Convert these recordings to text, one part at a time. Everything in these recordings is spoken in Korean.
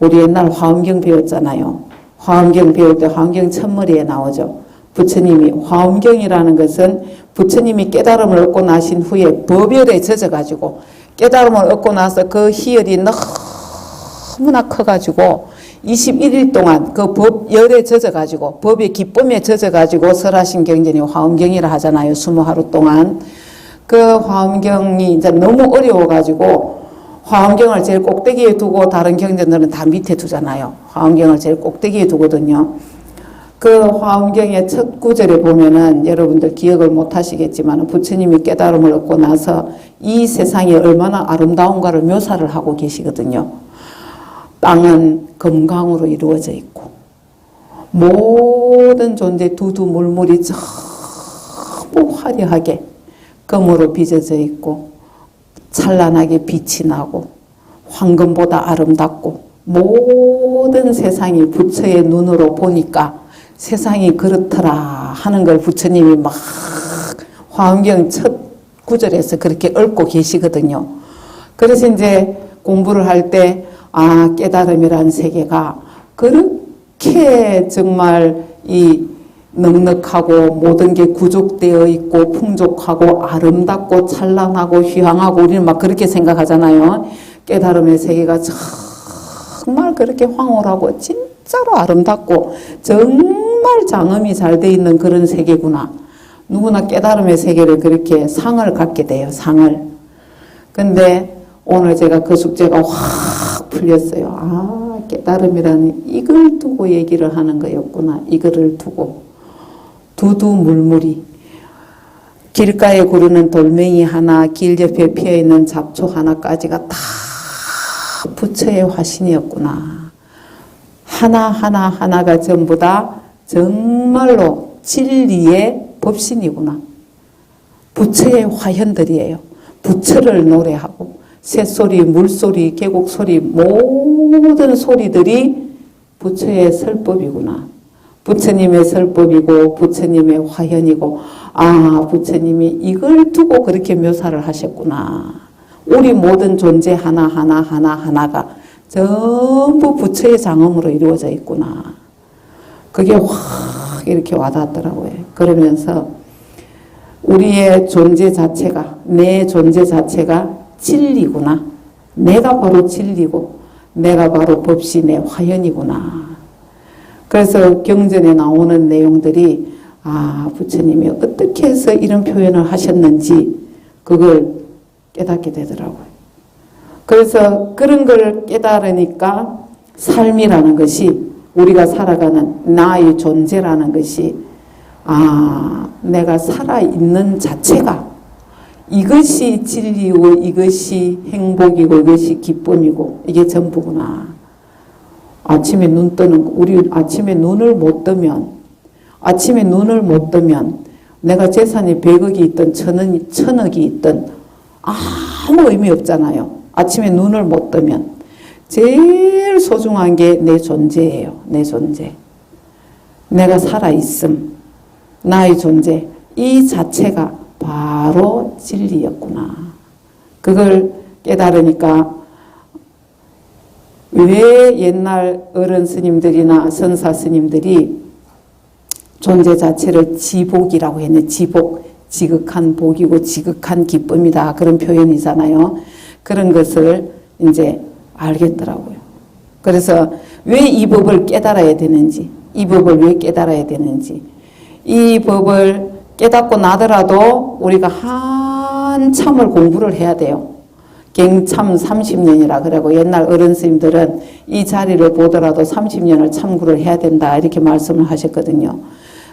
우리 옛날 화엄경 배웠잖아요. 화엄경 배울 때 화엄경 첫머리에 나오죠. 부처님이 화엄경이라는 것은 부처님이 깨달음을 얻고 나신 후에 법열에 젖어가지고 깨달음을 얻고 나서 그 희열이 너무나 커가지고 21일 동안 그 법열에 젖어가지고 법의 기쁨에 젖어가지고 설하신 경전이 화엄경이라 하잖아요. 20하루 동안. 그 화엄경이 이제 너무 어려워가지고 화엄경을 제일 꼭대기에 두고 다른 경전들은 다 밑에 두잖아요. 화엄경을 제일 꼭대기에 두거든요. 그 화엄경의 첫 구절에 보면은 여러분들 기억을 못 하시겠지만 부처님이 깨달음을 얻고 나서 이 세상이 얼마나 아름다운가를 묘사를 하고 계시거든요. 땅은 금강으로 이루어져 있고 모든 존재 두두 물물이 전부 화려하게 금으로 빚어져 있고 찬란하게 빛이 나고 황금보다 아름답고 모든 세상이 부처의 눈으로 보니까 세상이 그렇더라 하는 걸 부처님이 막 화엄경 첫 구절에서 그렇게 읊고 계시거든요. 그래서 이제 공부를 할 때 아, 깨달음이란 세계가 그렇게 정말 이 넉넉하고 모든 게 구족되어 있고 풍족하고 아름답고 찬란하고 휘황하고 우리는 막 그렇게 생각하잖아요. 깨달음의 세계가 정말 그렇게 황홀하고 진짜로 아름답고 정말 장엄이 잘 돼 있는 그런 세계구나. 누구나 깨달음의 세계를 그렇게 상을 갖게 돼요. 상을. 근데 오늘 제가 그 숙제가 확 풀렸어요. 아, 깨달음이라는 이걸 두고 얘기를 하는 거였구나. 이거를 두고. 두두물물이 길가에 구르는 돌멩이 하나, 길 옆에 피어 있는 잡초 하나까지가 다 부처의 화신이었구나. 하나하나 하나가 전부 다 정말로 진리의 법신이구나. 부처의 화현들이에요. 부처를 노래하고 새소리, 물소리, 계곡소리 모든 소리들이 부처의 설법이구나. 부처님의 설법이고 부처님의 화현이고 아 부처님이 이걸 두고 그렇게 묘사를 하셨구나. 우리 모든 존재 하나 하나 하나 하나가 전부 부처의 장엄으로 이루어져 있구나. 그게 확 이렇게 와닿더라고요. 그러면서 우리의 존재 자체가 내 존재 자체가 진리구나. 내가 바로 진리고 내가 바로 법신의 화현이구나. 그래서 경전에 나오는 내용들이 아 부처님이 어떻게 해서 이런 표현을 하셨는지 그걸 깨닫게 되더라고요. 그래서 그런 걸 깨달으니까 삶이라는 것이 우리가 살아가는 나의 존재라는 것이 아 내가 살아있는 자체가 이것이 진리고 이것이 행복이고 이것이 기쁨이고 이게 전부구나. 아침에 눈 뜨는 거. 우리 아침에 눈을 못 뜨면 아침에 눈을 못 뜨면 내가 재산이 100억이 있든 천억이, 천억이 있든 아무 의미 없잖아요. 아침에 눈을 못 뜨면 제일 소중한 게 내 존재예요. 내 존재. 내가 살아있음. 나의 존재. 이 자체가 바로 진리였구나. 그걸 깨달으니까 왜 옛날 어른 스님들이나 선사 스님들이 존재 자체를 지복이라고 했네. 지복. 지극한 복이고 지극한 기쁨이다. 그런 표현이잖아요. 그런 것을 이제 알겠더라고요. 그래서 왜 이 법을 깨달아야 되는지, 이 법을 왜 깨달아야 되는지, 이 법을 깨닫고 나더라도 우리가 한참을 공부를 해야 돼요. 갱참 30년이라 그러고 옛날 어른 스님들은 이 자리를 보더라도 30년을 참고를 해야 된다 이렇게 말씀을 하셨거든요.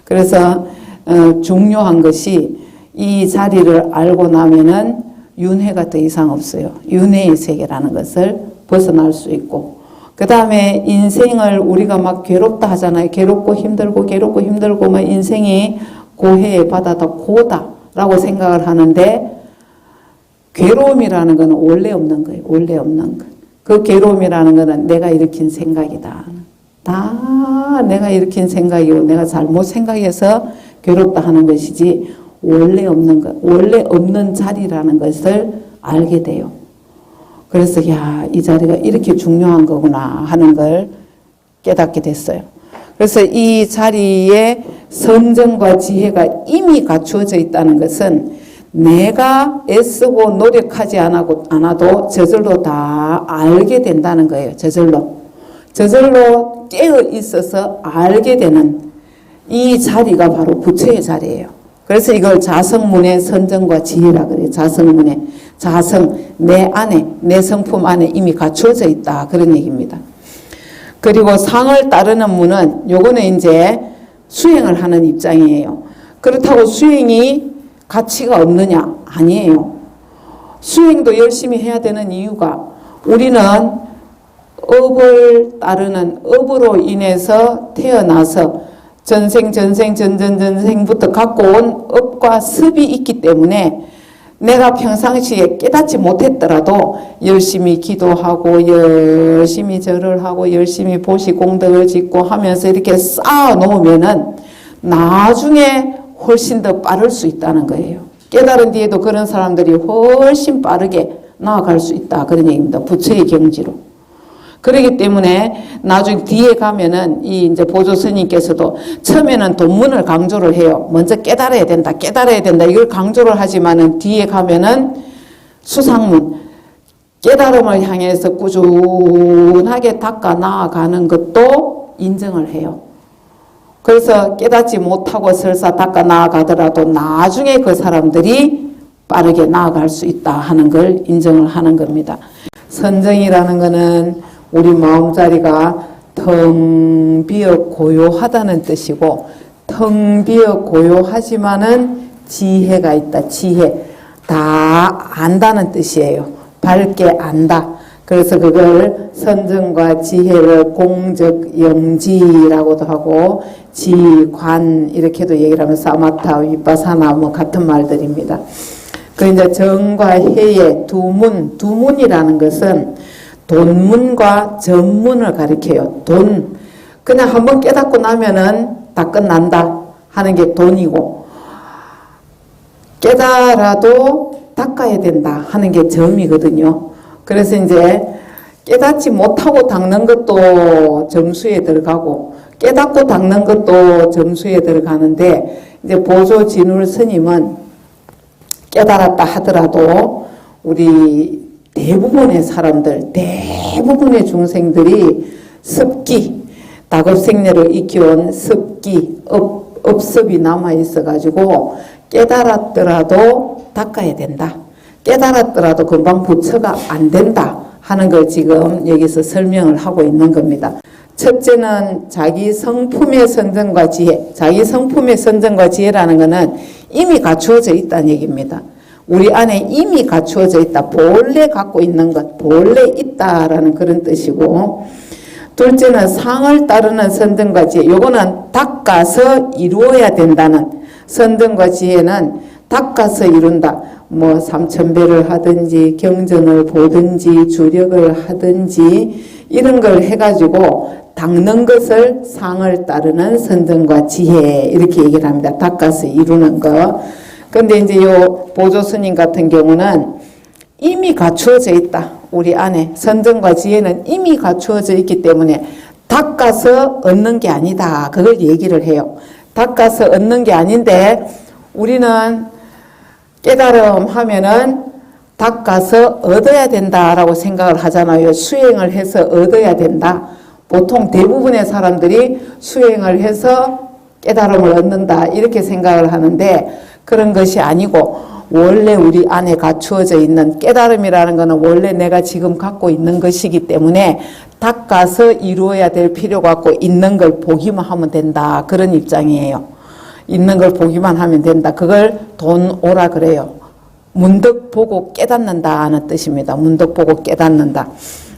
그래서 어, 중요한 것이 이 자리를 알고 나면은 윤회가 더 이상 없어요. 윤회의 세계라는 것을 벗어날 수 있고 그 다음에 인생을 우리가 막 괴롭다 하잖아요. 괴롭고 힘들고 괴롭고 힘들고 막 인생이 고해의 바다다 고다라고 생각을 하는데 괴로움이라는 것은 원래 없는 거예요. 원래 없는 것. 그 괴로움이라는 것은 내가 일으킨 생각이다. 다 내가 일으킨 생각이고 내가 잘못 생각해서 괴롭다 하는 것이지 원래 없는 것, 원래 없는 자리라는 것을 알게 돼요. 그래서 야, 이 자리가 이렇게 중요한 거구나 하는 걸 깨닫게 됐어요. 그래서 이 자리에 선정과 지혜가 이미 갖추어져 있다는 것은 내가 애쓰고 노력하지 않아도, 저절로 다 알게 된다는 거예요. 저절로. 저절로 깨어 있어서 알게 되는 이 자리가 바로 부처의 자리예요. 그래서 이걸 자성문의 선정과 지혜라 그래요. 자성문의 자성 내 안에 내 성품 안에 이미 갖추어져 있다 그런 얘기입니다. 그리고 상을 따르는 문은 요거는 이제 수행을 하는 입장이에요. 그렇다고 수행이 가치가 없느냐? 아니에요. 수행도 열심히 해야 되는 이유가 우리는 업을 따르는 업으로 인해서 태어나서 전생 전생 전전 전생부터 갖고 온 업과 습이 있기 때문에 내가 평상시에 깨닫지 못했더라도 열심히 기도하고 열심히 절을 하고 열심히 보시 공덕을 짓고 하면서 이렇게 쌓아 놓으면은 나중에 훨씬 더 빠를 수 있다는 거예요. 깨달은 뒤에도 그런 사람들이 훨씬 빠르게 나아갈 수 있다. 그런 얘기입니다. 부처의 경지로. 그러기 때문에 나중에 뒤에 가면은 이 이제 보조 스님께서도 처음에는 돈문을 강조를 해요. 먼저 깨달아야 된다, 깨달아야 된다. 이걸 강조를 하지만은 뒤에 가면은 수상문, 깨달음을 향해서 꾸준하게 닦아 나아가는 것도 인정을 해요. 그래서 깨닫지 못하고 설사 닦아 나아가더라도 나중에 그 사람들이 빠르게 나아갈 수 있다 하는 걸 인정을 하는 겁니다. 선정이라는 것은 우리 마음자리가 텅 비어 고요하다는 뜻이고 텅 비어 고요하지만은 지혜가 있다. 지혜. 다 안다는 뜻이에요. 밝게 안다. 그래서 그걸 선정과 지혜를 공적 영지라고도 하고 지관 이렇게도 얘기를 하면 사마타 위파사나 뭐 같은 말들입니다. 그 이제 정과 해의 두문 두문이라는 것은 돈문과 전문을 가리켜요. 돈 그냥 한번 깨닫고 나면은 다 끝난다 하는 게 돈이고 깨달아도 닦아야 된다 하는 게 점이거든요. 그래서 이제 깨닫지 못하고 닦는 것도 점수에 들어가고 깨닫고 닦는 것도 점수에 들어가는데 이제 보조 진울 스님은 깨달았다 하더라도 우리 대부분의 사람들, 대부분의 중생들이 습기, 다급생내를 익혀온 습기, 업, 업습이 남아있어가지고 깨달았더라도 닦아야 된다. 깨달았더라도 금방 부처가 안 된다 하는 걸 지금 여기서 설명을 하고 있는 겁니다. 첫째는 자기 성품의 선정과 지혜. 자기 성품의 선정과 지혜라는 것은 이미 갖추어져 있다는 얘기입니다. 우리 안에 이미 갖추어져 있다. 본래 갖고 있는 것, 본래 있다라는 그런 뜻이고, 둘째는 상을 따르는 선등과 지혜. 요거는 닦아서 이루어야 된다는 선등과 지혜는 닦아서 이룬다. 뭐 삼천배를 하든지 경전을 보든지 주력을 하든지 이런 걸 해가지고 닦는 것을 상을 따르는 선등과 지혜 이렇게 얘기를 합니다. 닦아서 이루는 거. 근데 이제 요 보조 스님 같은 경우는 이미 갖추어져 있다. 우리 안에 선정과 지혜는 이미 갖추어져 있기 때문에 닦아서 얻는 게 아니다. 그걸 얘기를 해요. 닦아서 얻는 게 아닌데 우리는 깨달음 하면은 닦아서 얻어야 된다라고 생각을 하잖아요. 수행을 해서 얻어야 된다. 보통 대부분의 사람들이 수행을 해서 깨달음을 얻는다. 이렇게 생각을 하는데 그런 것이 아니고 원래 우리 안에 갖추어져 있는 깨달음이라는 것은 원래 내가 지금 갖고 있는 것이기 때문에 닦아서 이루어야 될 필요가 없고 있는 걸 보기만 하면 된다. 그런 입장이에요. 있는 걸 보기만 하면 된다. 그걸 돈 오라 그래요. 문득 보고 깨닫는다 하는 뜻입니다. 문득 보고 깨닫는다.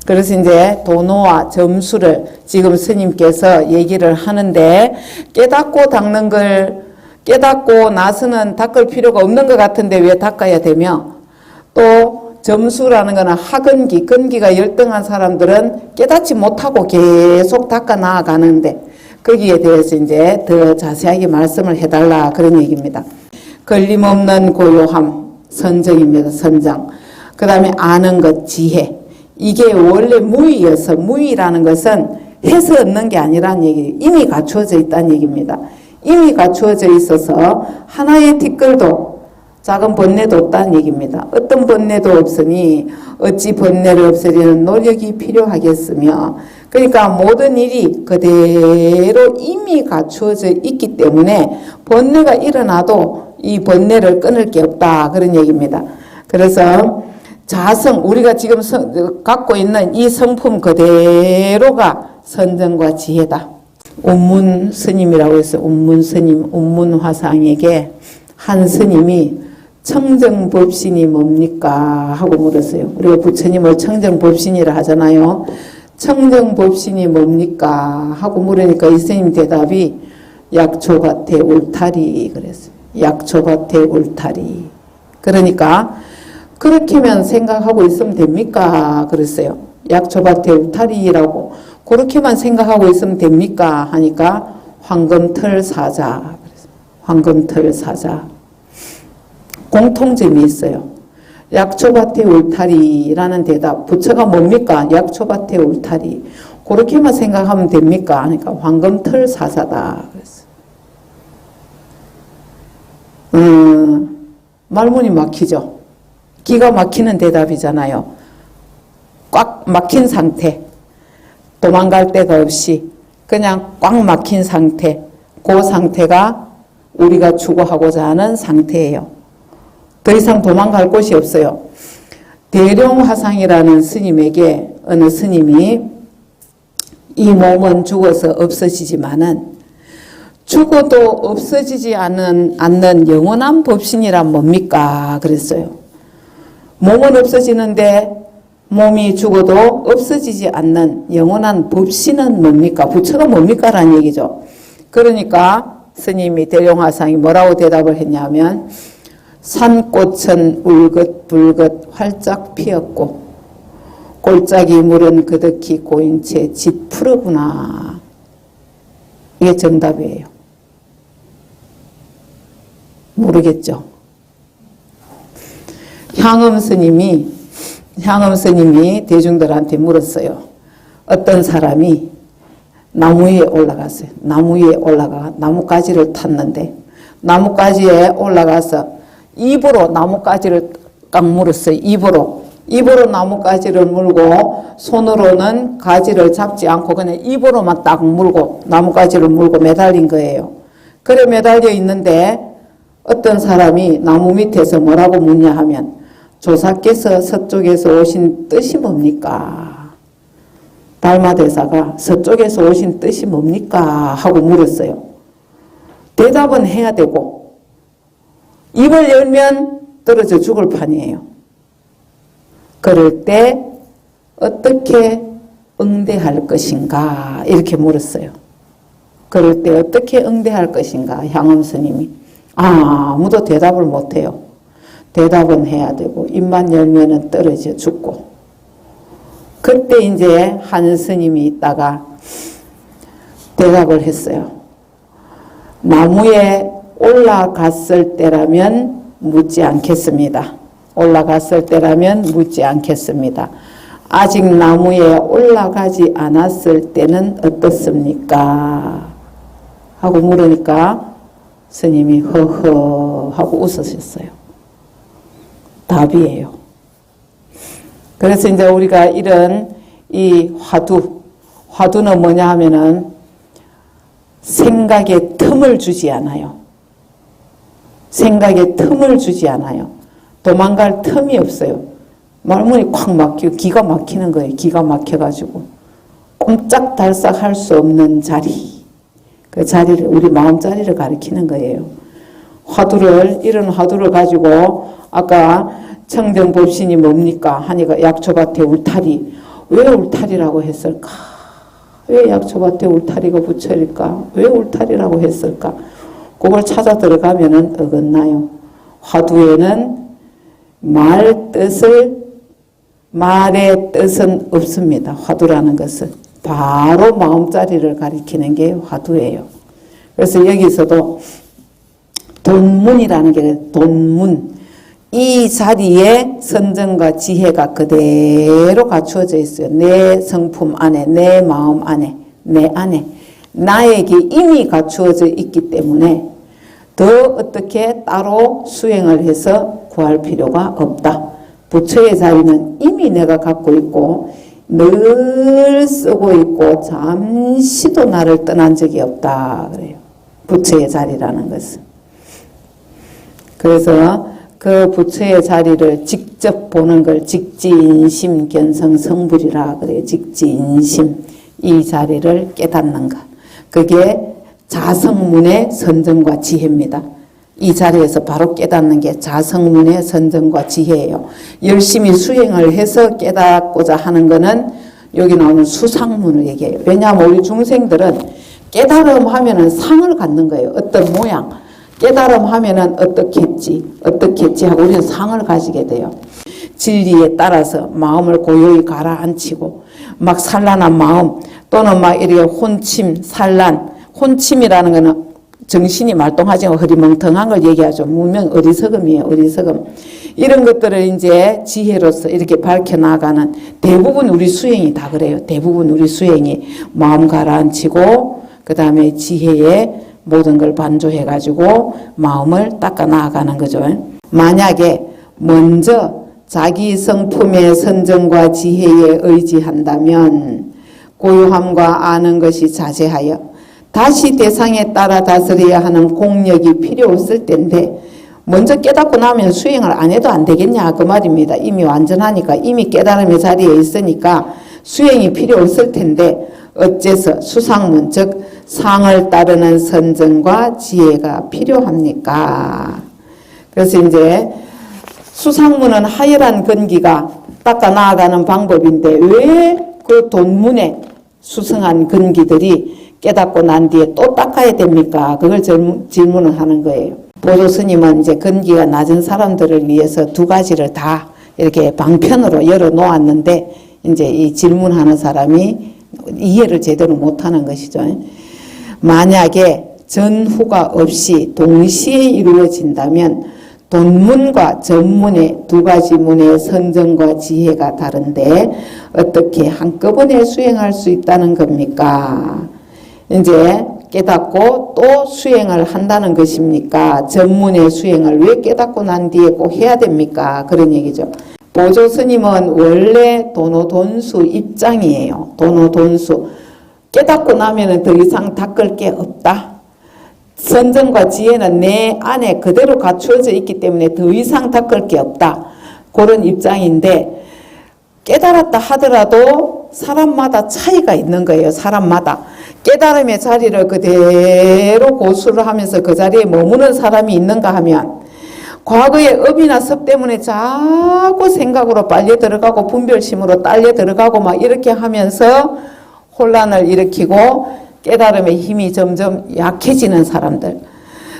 그래서 이제 도노와 점수를 지금 스님께서 얘기를 하는데 깨닫고 닦는 걸 깨닫고 나서는 닦을 필요가 없는 것 같은데 왜 닦아야 되며 또 점수라는 거는 학은기, 근기가 열등한 사람들은 깨닫지 못하고 계속 닦아 나아가는데 거기에 대해서 이제 더 자세하게 말씀을 해달라 그런 얘기입니다. 걸림없는 고요함, 선정입니다. 선정. 그 다음에 아는 것, 지혜. 이게 원래 무의여서 무의라는 것은 해서 얻는 게 아니란 얘기 이미 갖추어져 있다는 얘기입니다. 이미 갖추어져 있어서 하나의 티끌도 작은 번뇌도 없다는 얘기입니다. 어떤 번뇌도 없으니 어찌 번뇌를 없애려는 노력이 필요하겠으며 그러니까 모든 일이 그대로 이미 갖추어져 있기 때문에 번뇌가 일어나도 이 번뇌를 끊을 게 없다 그런 얘기입니다. 그래서 자성 우리가 지금 성- 갖고 있는 이 성품 그대로가 선정과 지혜다. 운문 스님이라고 해서 운문 스님, 운문 화상에게 한 스님이 청정법신이 뭡니까? 하고 물었어요. 우리가 부처님을 청정법신이라 하잖아요. 청정법신이 뭡니까? 하고 물으니까 이 스님 대답이 약초밭에 울타리 그랬어요. 약초밭에 울타리. 그러니까 그렇게만 생각하고 있으면 됩니까? 그랬어요. 약초밭에 울타리라고 그렇게만 생각하고 있으면 됩니까? 하니까 황금털 사자. 황금털 사자. 공통점이 있어요. 약초밭에 울타리라는 대답. 부처가 뭡니까? 약초밭에 울타리. 그렇게만 생각하면 됩니까? 하니까 황금털 사자다. 그랬어요. 음, 말문이 막히죠. 기가 막히는 대답이잖아요. 꽉 막힌 상태. 도망갈 데가 없이 그냥 꽉 막힌 상태. 그 상태가 우리가 추구하고자 하는 상태예요. 더 이상 도망갈 곳이 없어요. 대룡화상이라는 스님에게 어느 스님이 이 몸은 죽어서 없어지지만은 죽어도 없어지지 않는, 않는 영원한 법신이란 뭡니까? 그랬어요. 몸은 없어지는데 몸이 죽어도 없어지지 않는 영원한 법신은 뭡니까? 부처가 뭡니까? 라는 얘기죠. 그러니까 스님이 대룡화상이 뭐라고 대답을 했냐면 산꽃은 울긋불긋 활짝 피었고 골짜기 물은 그득히 고인 채 짙푸르구나. 이게 정답이에요. 모르겠죠. 향음 스님이 향음 스님이 대중들한테 물었어요. 어떤 사람이 나무 위에 올라갔어요. 나무 위에 올라가 나뭇가지를 탔는데 나뭇가지에 올라가서 입으로 나뭇가지를 딱 물었어요. 입으로. 입으로 나뭇가지를 물고 손으로는 가지를 잡지 않고 그냥 입으로만 딱 물고 나뭇가지를 물고 매달린 거예요. 그래 매달려 있는데 어떤 사람이 나무 밑에서 뭐라고 묻냐 하면 조사께서 서쪽에서 오신 뜻이 뭡니까? 달마대사가 서쪽에서 오신 뜻이 뭡니까? 하고 물었어요. 대답은 해야 되고 입을 열면 떨어져 죽을 판이에요. 그럴 때 어떻게 응대할 것인가 이렇게 물었어요. 그럴 때 어떻게 응대할 것인가 향엄 스님이 아, 아무도 대답을 못해요. 대답은 해야 되고 입만 열면은 떨어져 죽고 그때 이제 한 스님이 있다가 대답을 했어요. 나무에 올라갔을 때라면 묻지 않겠습니다. 올라갔을 때라면 묻지 않겠습니다. 아직 나무에 올라가지 않았을 때는 어떻습니까? 하고 물으니까 스님이 허허 하고 웃으셨어요. 답이에요. 그래서 이제 우리가 이런 이 화두, 화두는 뭐냐 하면은 생각에 틈을 주지 않아요. 생각에 틈을 주지 않아요. 도망갈 틈이 없어요. 말문이 콱 막히고 기가 막히는 거예요. 기가 막혀가지고 꼼짝달싹 할 수 없는 자리. 그 자리를 우리 마음 자리를 가리키는 거예요. 화두를 이런 화두를 가지고 아까 청정법신이 뭡니까 하니까 약초밭에 울타리 왜 울타리라고 했을까? 왜 약초밭에 울타리가 붙여일까? 왜 울타리라고 했을까? 그걸 찾아 들어가면은 어긋나요. 화두에는 말 뜻을 말의 뜻은 없습니다. 화두라는 것은 바로 마음자리를 가리키는 게 화두예요. 그래서 여기서도 돈문이라는 게 돈문 이 자리에 선정과 지혜가 그대로 갖추어져 있어요. 내 성품 안에, 내 마음 안에, 내 안에. 나에게 이미 갖추어져 있기 때문에 더 어떻게 따로 수행을 해서 구할 필요가 없다. 부처의 자리는 이미 내가 갖고 있고 늘 쓰고 있고 잠시도 나를 떠난 적이 없다. 그래요. 부처의 자리라는 것은. 그래서 그 부처의 자리를 직접 보는 걸 직지인심 견성 성불이라 그래요. 직지인심 이 자리를 깨닫는 것. 그게 자성문의 선정과 지혜입니다. 이 자리에서 바로 깨닫는 게 자성문의 선정과 지혜예요. 열심히 수행을 해서 깨닫고자 하는 거는 여기 나오는 수상문을 얘기해요. 왜냐하면 우리 중생들은 깨달음 하면은 상을 갖는 거예요. 어떤 모양. 깨달음 하면은 어떻겠지, 어떻겠지 하고 우리는 상을 가지게 돼요. 진리에 따라서 마음을 고요히 가라앉히고 막 산란한 마음 또는 막 이렇게 혼침, 산란, 혼침이라는 거는 정신이 말똥하지 않고 흐리멍텅한 걸 얘기하죠. 무명 어리석음이에요. 어리석음. 이런 것들을 이제 지혜로서 이렇게 밝혀나가는 대부분 우리 수행이 다 그래요. 대부분 우리 수행이 마음 가라앉히고 그 다음에 지혜에 모든 걸 반조해 가지고 마음을 닦아 나아가는 거죠. 만약에 먼저 자기 성품의 선정과 지혜에 의지한다면 고요함과 아는 것이 자제하여 다시 대상에 따라 다스려야 하는 공력이 필요 없을 텐데 먼저 깨닫고 나면 수행을 안 해도 안 되겠냐 그 말입니다. 이미 완전하니까 이미 깨달음의 자리에 있으니까 수행이 필요 없을 텐데 어째서 수상문 즉 상을 따르는 선정과 지혜가 필요합니까? 그래서 이제 수상문은 하열한 근기가 닦아 나아가는 방법인데 왜 그 돈문에 수승한 근기들이 깨닫고 난 뒤에 또 닦아야 됩니까? 그걸 질문- 질문을 하는 거예요. 보조 스님은 이제 근기가 낮은 사람들을 위해서 두 가지를 다 이렇게 방편으로 열어 놓았는데 이제 이 질문하는 사람이 이해를 제대로 못하는 것이죠. 만약에 전후가 없이 동시에 이루어진다면 돈문과 전문의 두 가지 문의 선정과 지혜가 다른데 어떻게 한꺼번에 수행할 수 있다는 겁니까? 이제 깨닫고 또 수행을 한다는 것입니까? 전문의 수행을 왜 깨닫고 난 뒤에 꼭 해야 됩니까? 그런 얘기죠. 보조 스님은 원래 도노 돈수 입장이에요. 도노 돈수. 깨닫고 나면은 더 이상 닦을 게 없다. 선정과 지혜는 내 안에 그대로 갖추어져 있기 때문에 더 이상 닦을 게 없다. 그런 입장인데 깨달았다 하더라도 사람마다 차이가 있는 거예요. 사람마다. 깨달음의 자리를 그대로 고수를 하면서 그 자리에 머무는 사람이 있는가 하면 과거의 업이나 섭 때문에 자꾸 생각으로 빨려 들어가고 분별심으로 딸려 들어가고 막 이렇게 하면서 혼란을 일으키고 깨달음의 힘이 점점 약해지는 사람들.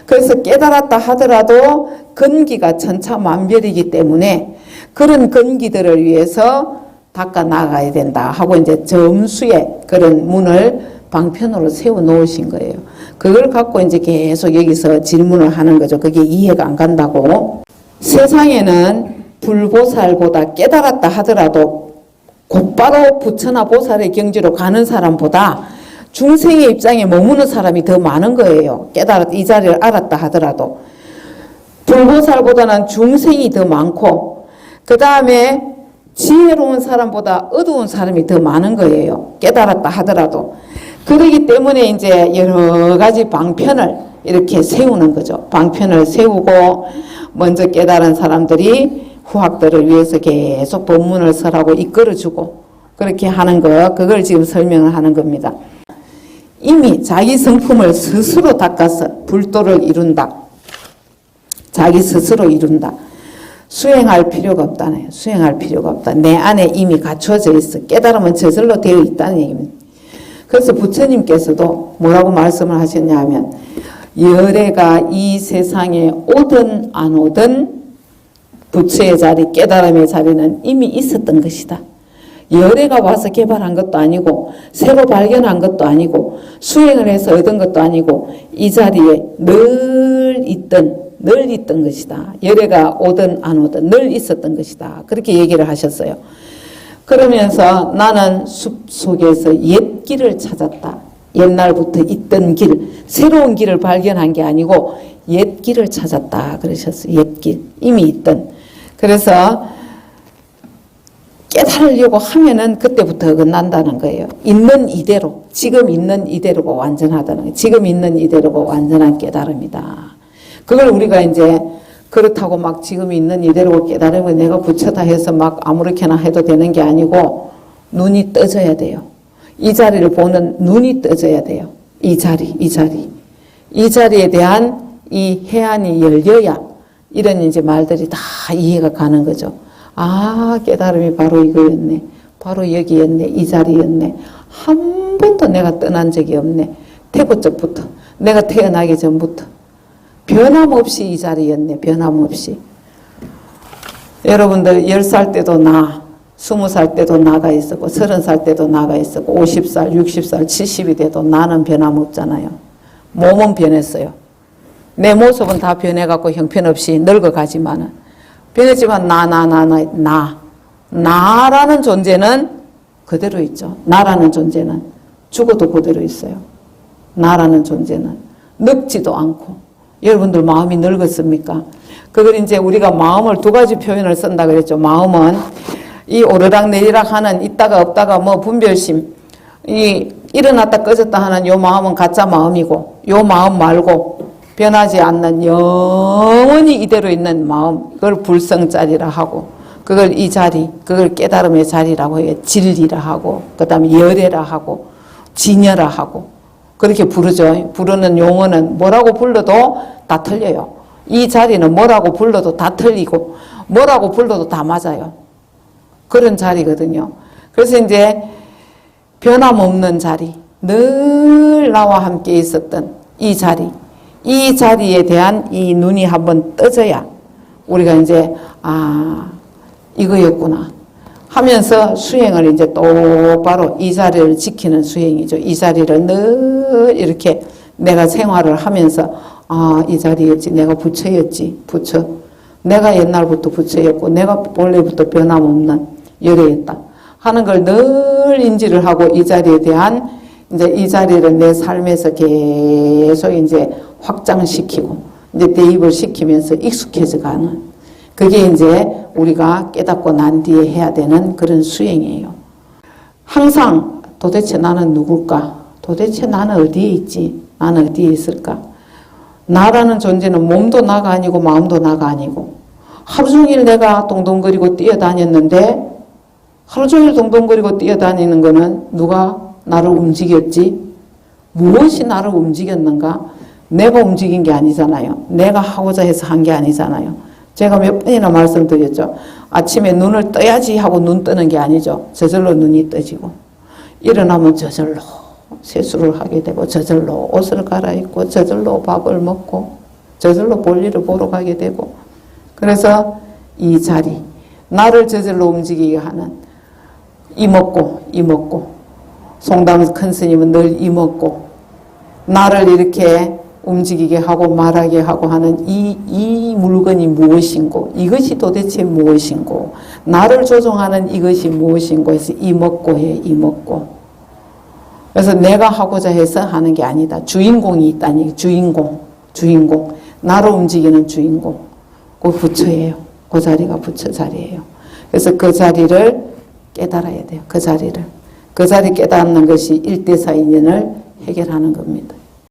그래서 깨달았다 하더라도 근기가 천차만별이기 때문에 그런 근기들을 위해서 닦아 나가야 된다 하고 이제 점수의 그런 문을 방편으로 세워 놓으신 거예요. 그걸 갖고 이제 계속 여기서 질문을 하는 거죠. 그게 이해가 안 간다고. 세상에는 불보살보다 깨달았다 하더라도 곧바로 부처나 보살의 경지로 가는 사람보다 중생의 입장에 머무는 사람이 더 많은 거예요. 깨달았, 이 자리를 알았다 하더라도. 불보살보다는 중생이 더 많고, 그 다음에 지혜로운 사람보다 어두운 사람이 더 많은 거예요. 깨달았다 하더라도. 그러기 때문에 이제 여러 가지 방편을 이렇게 세우는 거죠. 방편을 세우고, 먼저 깨달은 사람들이 후학들을 위해서 계속 법문을 설하고 이끌어주고, 그렇게 하는 거, 그걸 지금 설명을 하는 겁니다. 이미 자기 성품을 스스로 닦아서 불도를 이룬다. 자기 스스로 이룬다. 수행할 필요가 없다네. 수행할 필요가 없다. 내 안에 이미 갖춰져 있어. 깨달으면 저절로 되어 있다는 얘기입니다. 그래서 부처님께서도 뭐라고 말씀을 하셨냐 하면 열애가 이 세상에 오든 안 오든 부처의 자리, 깨달음의 자리는 이미 있었던 것이다. 열애가 와서 개발한 것도 아니고 새로 발견한 것도 아니고 수행을 해서 얻은 것도 아니고 이 자리에 늘 있던 늘 있던 것이다. 열애가 오든 안 오든 늘 있었던 것이다. 그렇게 얘기를 하셨어요. 그러면서 나는 숲 속에서 옛 길을 찾았다. 옛날부터 있던 길, 새로운 길을 발견한 게 아니고 옛 길을 찾았다. 그러셨어요. 옛 길. 이미 있던. 그래서 깨달으려고 하면은 그때부터 어긋난다는 거예요. 있는 이대로, 지금 있는 이대로가 완전하다는 거예요. 지금 있는 이대로가 완전한 깨달음이다. 그걸 우리가 이제 그렇다고 막 지금 있는 이대로 깨달으면 내가 부처다 해서 막 아무렇게나 해도 되는 게 아니고 눈이 떠져야 돼요. 이 자리를 보는 눈이 떠져야 돼요. 이 자리, 이 자리. 이 자리에 대한 이 해안이 열려야 이런 이제 말들이 다 이해가 가는 거죠. 아, 깨달음이 바로 이거였네. 바로 여기였네. 이 자리였네. 한 번도 내가 떠난 적이 없네. 태고 적부터. 내가 태어나기 전부터. 변함없이 이 자리였네. 변함없이. 여러분들 10살 때도 나, 20살 때도 나가 있었고, 30살 때도 나가 있었고, 50살, 60살, 70이 돼도 나는 변함없잖아요. 몸은 변했어요. 내 모습은 다 변해갖고 형편없이 늙어가지만은. 변했지만 나, 나, 나, 나, 나. 나라는 존재는 그대로 있죠. 나라는 존재는 죽어도 그대로 있어요. 나라는 존재는 늙지도 않고. 여러분들 마음이 늙었습니까? 그걸 이제 우리가 마음을 두 가지 표현을 쓴다 그랬죠. 마음은 이 오르락 내리락 하는 있다가 없다가 뭐 분별심, 이 일어났다 꺼졌다 하는 요 마음은 가짜 마음이고, 요 마음 말고 변하지 않는 영원히 이대로 있는 마음, 그걸 불성자리라 하고, 그걸 이 자리, 그걸 깨달음의 자리라고 해요. 진리라 하고, 그 다음에 열애라 하고, 진여라 하고, 그렇게 부르죠. 부르는 용어는 뭐라고 불러도 다 틀려요. 이 자리는 뭐라고 불러도 다 틀리고, 뭐라고 불러도 다 맞아요. 그런 자리거든요. 그래서 이제 변함없는 자리, 늘 나와 함께 있었던 이 자리, 이 자리에 대한 이 눈이 한번 떠져야 우리가 이제, 아, 이거였구나. 하면서 수행을 이제 똑바로 이 자리를 지키는 수행이죠. 이 자리를 늘 이렇게 내가 생활을 하면서, 아, 이 자리였지. 내가 부처였지. 부처. 내가 옛날부터 부처였고, 내가 원래부터 변함없는 열애였다. 하는 걸 늘 인지를 하고 이 자리에 대한 이제 이 자리를 내 삶에서 계속 이제 확장시키고 이제 대입을 시키면서 익숙해져 가는 그게 이제 우리가 깨닫고 난 뒤에 해야 되는 그런 수행이에요. 항상 도대체 나는 누굴까? 도대체 나는 어디에 있지? 나는 어디에 있을까? 나라는 존재는 몸도 나가 아니고 마음도 나가 아니고 하루 종일 내가 동동거리고 뛰어다녔는데 하루 종일 동동거리고 뛰어다니는 거는 누가 나를 움직였지? 무엇이 나를 움직였는가? 내가 움직인 게 아니잖아요. 내가 하고자 해서 한 게 아니잖아요. 제가 몇 번이나 말씀드렸죠. 아침에 눈을 떠야지 하고 눈 뜨는 게 아니죠. 저절로 눈이 떠지고. 일어나면 저절로 세수를 하게 되고, 저절로 옷을 갈아입고, 저절로 밥을 먹고, 저절로 볼일을 보러 가게 되고. 그래서 이 자리, 나를 저절로 움직이게 하는 이 먹고, 이 먹고, 송담 큰 스님은 늘 이먹고, 나를 이렇게 움직이게 하고 말하게 하고 하는 이, 이 물건이 무엇인고, 이것이 도대체 무엇인고, 나를 조종하는 이것이 무엇인고 해서 이먹고 해, 이먹고. 그래서 내가 하고자 해서 하는 게 아니다. 주인공이 있다니, 주인공, 주인공. 나를 움직이는 주인공. 그 부처예요. 그 자리가 부처 자리예요. 그래서 그 자리를 깨달아야 돼요. 그 자리를. 그 자리 깨닫는 것이 일대사 인연을 해결하는 겁니다.